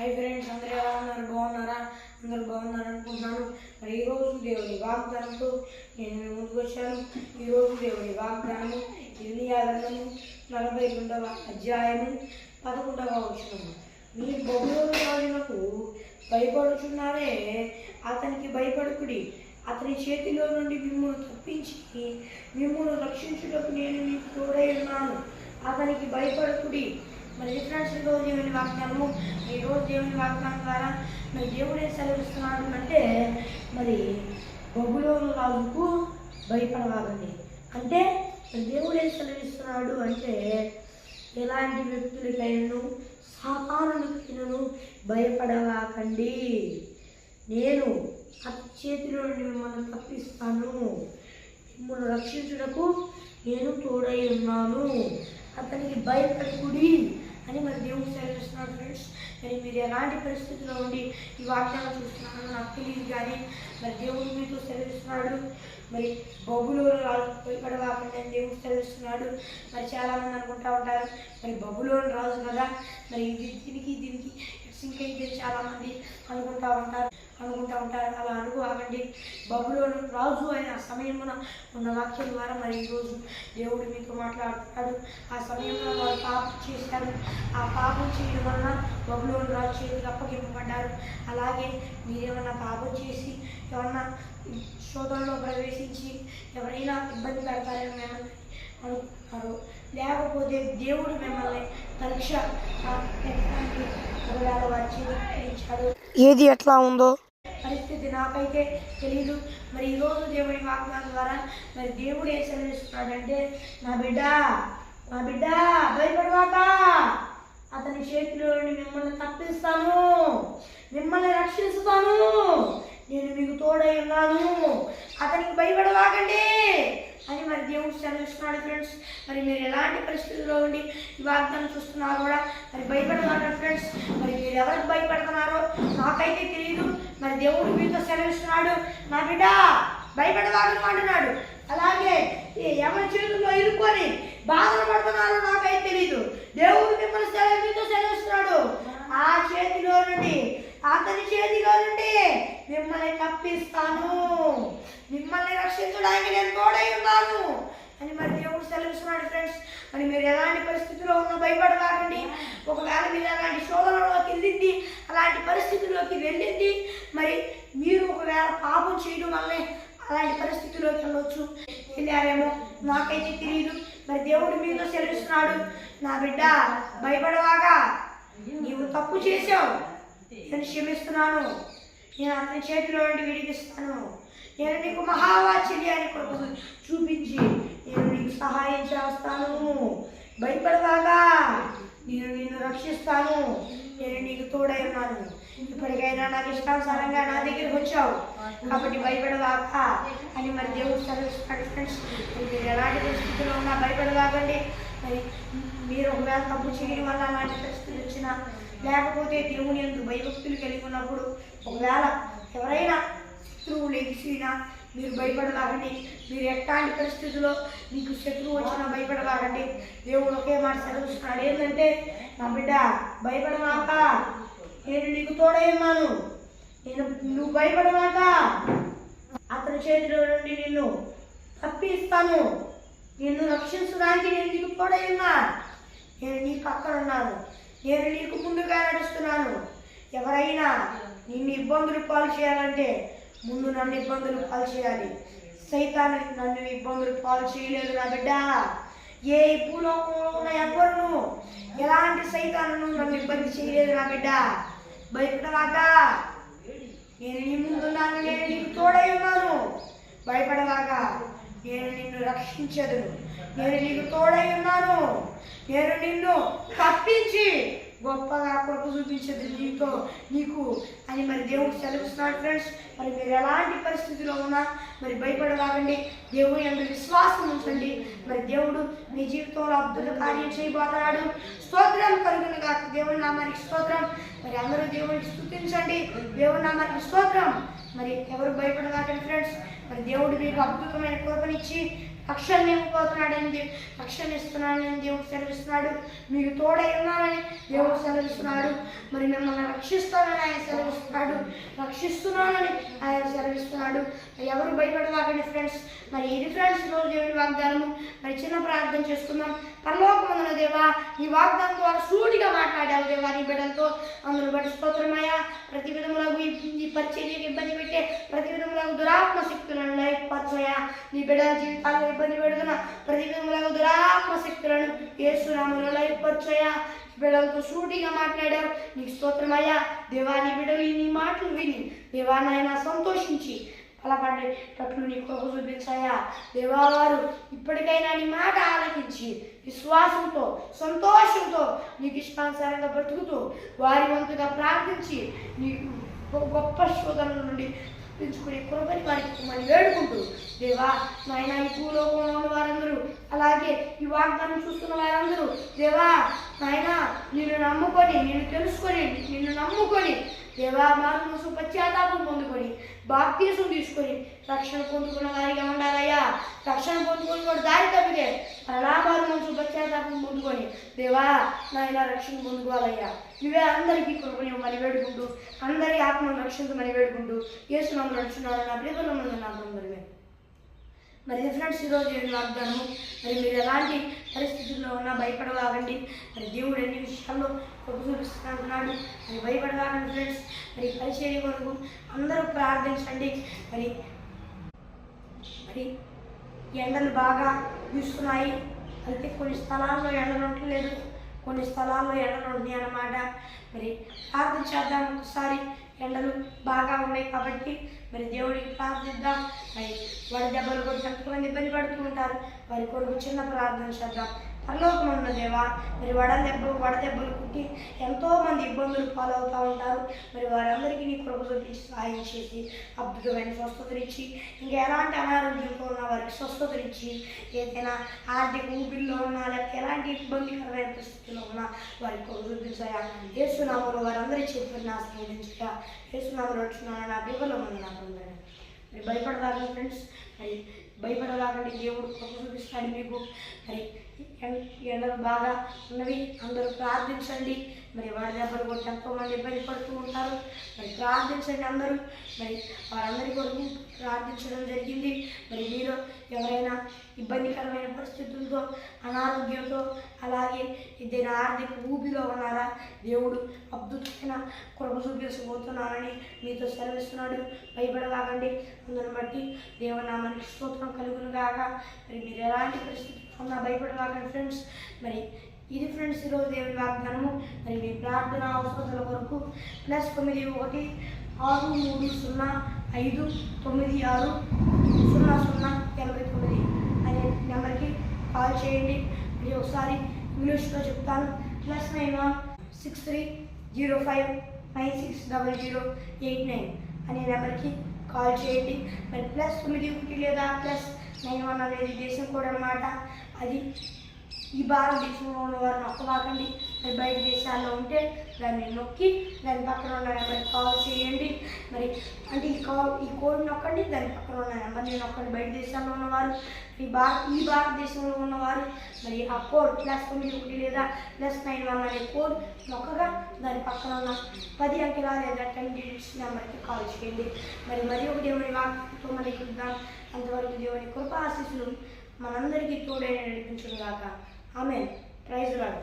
Hi friends అందరూ ఎలా ఉన్నారు? బాగున్నారా? అందరూ బాగున్నారు అనుకుంటున్నాను. మరి ఈరోజు దేవుని వాగ్దానంతో నేను ముందుకు వచ్చాను. ఈరోజు దేవుని వాగ్దానము ఇర్మియా గ్రంథము నలభై రెండవ అధ్యాయము పదకొండవ వచనము. మీ బహుళ రాజులకు భయపడుచున్నారే? అతనికి భయపడుకుడి. అతని చేతిలో నుండి మిమ్మల్ని తప్పించి మిమ్మల్ని రక్షించుటకు నేను మీకు తోడై ఉన్నాను. అతనికి భయపడుకుడి. మరి ఫ్రెండ్స్ దేవుని వాగ్దానము ఈ రోజు దేవుని వాగ్దానం ద్వారా మరి దేవుడు ఏం సెలవిస్తున్నాడు అంటే మరి బొగులోను రాజుకు భయపడవాలండి. అంటే మరి దేవుడు ఏం సెలవిస్తున్నాడు అంటే ఎలాంటి వ్యక్తులకైనను సాధారణకైనను భయపడవాకండి. నేను అతి చేతిలో నుండి మిమ్మల్ని తప్పిస్తాను. మిమ్మల్ని రక్షించుటకు నేను తోడై ఉన్నాను. అతనికి భయపడకుడి అని మరి దేవుడు సెలవిస్తున్నాడు ఫ్రెండ్స్ మరి మీరు ఎలాంటి పరిస్థితిలో ఉండి ఈ వాక్యాలను చూస్తున్నారో నాకు తెలియదు కానీ మరి దేవుడు మీతో సెలవిస్తున్నాడు. మరి బొగులు రాజు భయపడవాకండి అని దేవుడు సెలవిస్తున్నాడు. మరి చాలామంది అనుకుంటా ఉంటారు మరి బబులోని రాజు కదా? మరి ఇది దీనికి దీనికి ఇంకా అయితే చాలామంది అనుకుంటా ఉంటారు అనుకుంటా ఉంటారు అలా అనుకోకండి బబులోను రాజు అయిన సమయమున ఉన్న వాక్యం ద్వారా మరి ఈరోజు దేవుడు మీతో మాట్లాడుతున్నాడు. ఆ సమయంలో వారు పాపం చేశారు. ఆ పాపం చేయడం వలన బబులోను రాజు చేతికి అప్పగింపబడ్డారు. అలాగే మీరేమన్నా పాపం చేసి ఎవరన్నా శోధనలో ప్రవేశించి ఎవరైనా ఇబ్బంది పెడతారని మిమ్మల్ని అనుకుంటున్నారు లేకపోతే దేవుడు మిమ్మల్ని పరీక్ష ఇచ్చాడు ఏది ఎట్లా ఉందో? పరిస్థితి నాకైతే తెలియదు మరి ఈరోజు దేవుడి వాగ్దానం ద్వారా మరి దేవుడు ఏం సెలవిస్తున్నాడంటే నా బిడ్డ నా బిడ్డ భయపడవాక. అతని చేతిలో మిమ్మల్ని తప్పిస్తాను. మిమ్మల్ని రక్షిస్తాను. నేను మీకు తోడై ఉన్నాను. అతనికి భయపడవాకండి. అని మరి దేవుడు సెలవిస్తున్నాడు ఫ్రెండ్స్. మరి మీరు ఎలాంటి పరిస్థితుల్లో ఉండి ఈ వాగ్దానం చూస్తున్నారు కూడా మరి భయపడమాకండి ఫ్రెండ్స్. మరి మీరు ఎవరికి భయపడుతున్నారో నాకైతే తెలియదు మరి దేవుడు మీతో సెలవిస్తున్నాడు. నా బిడ్డ భయపడవాడు అంటున్నాడు. అలాగే ఎవరి చేతుల్లో ఇరుక్కొని బాధలు పడుతున్నారో నాకైతే తెలియదు దేవుడు మిమ్మల్ని సెలవు మీతో సెలవిస్తున్నాడు. ఆ చేతిలో నుండి అతని చేతిలో నుండి మిమ్మల్ని తప్పిస్తాను. మిమ్మల్ని నేను తోడై ఉన్నాను. అని మరి దేవుడు సెలవిస్తున్నాడు ఫ్రెండ్స్ మరి మీరు ఎలాంటి పరిస్థితిలో ఉన్న భయపడకండి ఒకవేళ మీరు అలాంటి శోధనలోకి వెళ్ళింది అలాంటి పరిస్థితుల్లోకి వెళ్ళింది మరి మీరు ఒకవేళ పాపం చేయడం వల్లే అలాంటి పరిస్థితుల్లోకి వెళ్ళొచ్చు. వెళ్ళారేమో నాకైతే తెలియదు మరి దేవుడు మీతో సెలవిస్తున్నాడు నా బిడ్డ భయపడవాగా. నీవు తప్పు చేసావు నేను క్షమిస్తున్నాను. నేను అతని చేతిలో నుండి విడిపిస్తాను. నేను నీకు మహావాచర్యాన్ని కొరకు చూపించి నేను నీకు సహాయం చేస్తాను. భయపడవాగా నేను నిన్ను రక్షిస్తాను. నేను నీకు తోడై ఉన్నాను. ఇప్పటికైనా నాకు ఇష్టానుసారంగా నా దగ్గరికి వచ్చావు. కాబట్టి భయపడదాక అని మరి దేవుడు సర్వీస్తున్నాడు ఫ్రెండ్స్ మీరు ఎలాంటి పరిస్థితుల్లో ఉన్నా భయపడవాకండి మరి మీరు ఒకవేళ తప్పు చేయడం వల్ల అలాంటి పరిస్థితులు వచ్చినా లేకపోతే దేవుని ఎందుకు భయభక్తులు కలిగి ఉన్నప్పుడు ఒకవేళ ఎవరైనా శత్రువులు ఎగిసినా మీరు భయపడలాగండి. మీరు ఎట్లాంటి పరిస్థితుల్లో మీకు శత్రువు వచ్చినా భయపడలాగండి. దేవుడు ఒకే మాట సెలవుస్తున్నాడు. ఏంటంటే నా బిడ్డ భయపడమాక. నేను నీకు తోడై నేను నువ్వు భయపడమాక. అతని చేతిలో నుండి నిన్ను తప్పిస్తాను. నిన్ను రక్షించడానికి నేను నీకు తోడై నేను నీకు అక్కడ ఉన్నాను. నేను నీకు ముందుగా నడుస్తున్నాను. ఎవరైనా నిన్ను ఇబ్బందులు పాలు చేయాలంటే ముందు నన్ను ఇబ్బందులు పాలు చేయాలి. సైతాన్ నన్ను ఇబ్బందులు పాలు చేయలేదు నా బిడ్డ. ఏ భూలోకంలో ఉన్న ఎవరును? ఎలాంటి సైతాలను నన్ను ఇబ్బంది చేయలేదు నా బిడ్డ? భయపడవాగా నేను నీ ముందున్నాను నేను నీకు తోడై ఉన్నాను. భయపడవాగా నేను నిన్ను రక్షించదును. నేను నీకు తోడై ఉన్నాను. నేను నిన్ను తప్పించి గొప్పగా కొరకు చూపించదు నీతో నీకు అని మరి దేవుడు సెలవుస్తున్నాడు ఫ్రెండ్స్ మరి మీరు ఎలాంటి పరిస్థితిలో ఉన్నా మరి భయపడవాగండి దేవుని అందరి విశ్వాసం ఉంచండి. మరి దేవుడు మీ జీవితంలో అద్భుత కార్యం చేయబోతున్నాడు. స్తోత్రం కలుగును కాక దేవుని నామానికి స్తోత్రం. మరి అందరూ దేవుడిని స్థుతించండి దేవుని నామానికి స్తోత్రం. మరి ఎవరు భయపడవాకండి ఫ్రెండ్స్ మరి దేవుడు మీకు అద్భుతమైన కృపనిచ్చి పక్షాన్ని ఇవ్వబోతున్నాడని దేవు పక్షాన్ని ఇస్తున్నాడని దేవుడు సెలవిస్తున్నాడు. మీకు తోడై ఉన్నానని దేవుడు సెలవిస్తున్నాడు. మరి మిమ్మల్ని రక్షిస్తానని ఆయన సెలవిస్తున్నాడు. రక్షిస్తున్నానని ఆయన సెలవిస్తున్నాడు. ఎవరు భయపడవాకండి ఫ్రెండ్స్ మరి ఇది ఫ్రెండ్స్ రోజు దేవుని వాగ్దానము. మరి చిన్న ప్రార్థన చేసుకుందాం పరలోకమందున దేవా ఈ వాగ్దానం ద్వారా సూటిగా మాట్లాడావు దేవా నీ బిడ్డలతో. అందులో బట్టి స్తోత్రమయ్యా. ప్రతి విధములకు ఈ- పరిచర్యకు ఇబ్బంది పెట్టే ప్రతి విధములకు దురాత్మ శక్తులను లయపరచయా నీ బిడ్డల జీవితాలు ఇబ్బంది పెడుతున్న ప్రతి విధములకు దురాత్మ శక్తులను ఏసునాములు లయపరచయా బిడ్డలతో సూటిగా మాట్లాడావు. నీకు స్తోత్రమయ్యా. దేవా నీ బిడ్డలు నీ మాటలు విని దేవా నాయన సంతోషించి బలపడేటట్లు నీ కృప చూపించాయా? దేవావారు ఇప్పటికైనా నీ మాట ఆలకించి విశ్వాసంతో సంతోషంతో నీకు ఇష్టానుసారంగా బ్రతుకుతూ వారి వంతుగా ప్రార్థించి నీకు గొప్ప శోధనల నుండి పెంచుకునే కృపని వారికి మరి వేడుకుంటూ దేవా నాయన ఈ భూలోకంలో ఉన్న వారందరూ అలాగే ఈ వాగ్దానం చూస్తున్న వారందరూ దేవా నాయన నిన్ను నమ్ముకొని నిన్ను తెలుసుకొని నిన్ను నమ్ముకొని దేవా మనసు పశ్చాత్తాపం పొందుకొని బాప్తీసం తీసుకొని రక్షణ పొందుకున్న వారిగా ఉండాలయ్యా. రక్షణ పొందుకొని కూడా దారి తప్పితే లాభాలు మనసు పశ్చాత్తాపం పొందుకొని దేవా నాయన రక్షణ పొందుకోవాలయ్యా. నువ్వే అందరికీ కృపని మరి వేడుకుంటూ అందరి ఆత్మను రక్షించమని వేడుకుంటూ ఏసునామలు నడుచున్నారు నా ప్రియతలో నా అందరినీ మరి ఫ్రెండ్స్ ఈరోజు నేను వాగ్దానము. మరి మీరు ఎలాంటి పరిస్థితుల్లో ఉన్నా భయపడవాగండి మరి దేవుడు ఎన్ని విషయాల్లో కృప చూపిస్తున్నాడు మరి భయపడవాగండి ఫ్రెండ్స్ మరి పరిచర్య కొరకు అందరూ ప్రార్థించండి. మరి మరి ఎండలు బాగా చూస్తున్నాయి అయితే కొన్ని స్థలాల్లో ఎండలు ఉండలేదు కొన్ని స్థలాల్లో ఎండలు ఉంటున్నాయి అన్నమాట. మరి ప్రార్థన చేద్దాం. ఒకసారి ఎండలు బాగా ఉన్నాయి కాబట్టి మరి దేవుడికి ప్రార్థిద్దాం. మరి వారి దెబ్బలు కూడా ఇబ్బంది పడుతూ ఉంటారు. వారి కొరకు చిన్న ప్రార్థన చేద్దాం. పరలోకం దేవా మరి వడ దెబ్బ వడ దెబ్బలు కుట్టి ఎంతో మంది ఇబ్బందులు పాలవుతూ ఉంటారు. మరి వారందరికీ నీ కృప చూపించి సహాయం చేసి అద్భుతమైన స్వస్థతనిచ్చి ఇంకా ఎలాంటి అనారోగ్యంతో ఉన్న వారికి స్వస్థతనిచ్చి ఏదైనా ఆర్థిక ఊపిరిలో ఉన్నా లేకపోతే ఎలాంటి ఇబ్బందికరమైన పరిస్థితుల్లో ఉన్నా వారికి కృప చూపించాయా? ఏసునామలో వారందరి చేతులను ఆశ్రయించగా ఏసునామలు వచ్చిన నా బిడ్డలో ఉంది నాకు మరి భయపడదాకండి ఫ్రెండ్స్ మరి భయపడదాకండి దేవుడు కృప చూపిస్తాడు మీకు. మరి ఎండలు బాగా ఉన్నవి అందరూ ప్రార్థించండి. మరి వారి దెబ్బలు కూడా తక్కువ మంది ఇబ్బంది పడుతూ ఉంటారు. మరి ప్రార్థించండి అందరూ. మరి వారందరి కొరకు ప్రార్థించడం జరిగింది. మరి మీరు ఎవరైనా ఇబ్బందికరమైన పరిస్థితులతో అనారోగ్యంతో అలాగే ఏదైనా ఆర్థిక ఊపిలో ఉన్నారా? దేవుడు అద్భుతమైన కృప చూపించబోతున్నానని మీతో సెలవిస్తున్నాడు. భయపడలాగండి. అందుని బట్టి దేవునామానికి స్తోత్రం కలుగును కాక మరి మీరు ఎలాంటి పరిస్థితి ఉన్నా భయపడవాగండి ఫ్రెండ్స్ మరి ఇది ఫ్రెండ్స్ ఈరోజు దేవుని వాగ్దానము. మరి మీ ప్రార్థన అవసరాల వరకు ప్లస్ తొమ్మిది ఒకటి ఆరు మూడు సున్నా ఐదు తొమ్మిది ఆరు సున్నా సున్నా ఎనభై తొమ్మిది అనే నెంబర్కి కాల్ చేయండి. మరి ఒకసారి ఇంగ్లీష్లో చెప్తాను. Plus nine one six three zero five nine six double zero eight nine అనే నెంబర్కి కాల్ చేయండి. మరి ప్లస్ తొమ్మిది ఒకటి లేదా ప్లస్ నేను వన్ దేశం కూడా అనమాట అది ఈ భారతదేశంలో ఉన్న వారు నొక్కవాకండి మరి బయట దేశాల్లో ఉంటే దాన్ని నొక్కి దాని పక్కన ఉన్న నెంబర్ కాల్ చేయండి. మరి అంటే ఈ కాల్ ఈ కోడ్ నొక్కండి దాని పక్కన ఉన్న నెంబర్ని నొక్కండి. బయట దేశాల్లో ఉన్నవారు ఈ భారత ఈ భారతదేశంలో ఉన్నవారు మరి ఆ కోడ్ ప్లస్ తొమ్మిది ఒకటి లేదా ప్లస్ నైన్ వన్ అనే కోడ్ నొక్కగా దాని పక్కన ఉన్న పది అంకెల లేదా టెన్ డిజిట్స్ నెంబర్కి కాల్ చేయండి. మరి మరి ఒక దేవుని వాక్తో మనకి చూద్దాం అంతవరకు దేవుని కృప ఆశీస్సులు మనందరికీ తోడే నడిపించుగాక ఆమె ప్రైజ్ రాడు